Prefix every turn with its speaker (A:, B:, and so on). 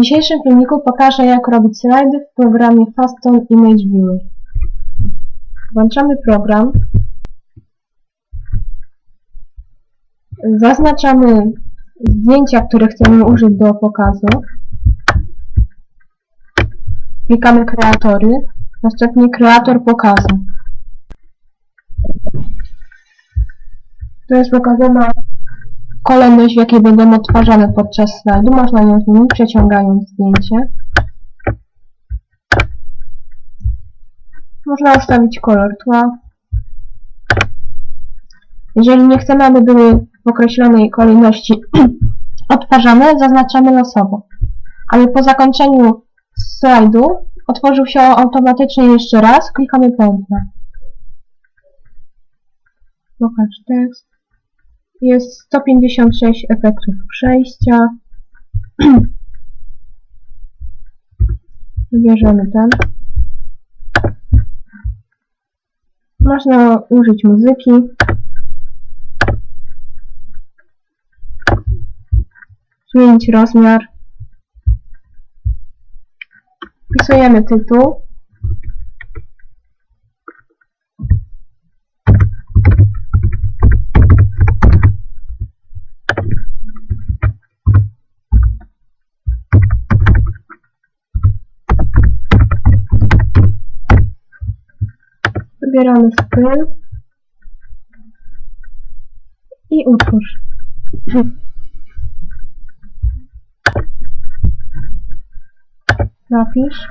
A: W dzisiejszym filmiku pokażę jak robić slajdy w programie Faston Image Viewer. Włączamy program. Zaznaczamy zdjęcia, które chcemy użyć do pokazu. Klikamy kreatory, następnie kreator pokazu. To jest pokazana kolejność, w jakiej będą odtwarzane podczas slajdu. Można ją zmienić, przeciągając zdjęcie. Można ustawić kolor tła. Jeżeli nie chcemy, aby były w określonej kolejności odtwarzane, zaznaczamy losowo. Ale po zakończeniu slajdu otworzył się automatycznie jeszcze raz, klikamy piętna. Pokaż tekst. Jest 156 efektów przejścia. Wybierzemy ten. Można użyć muzyki. Zmienić rozmiar. Wpisujemy tytuł. Wybieramy styl i utwórz. Napisz.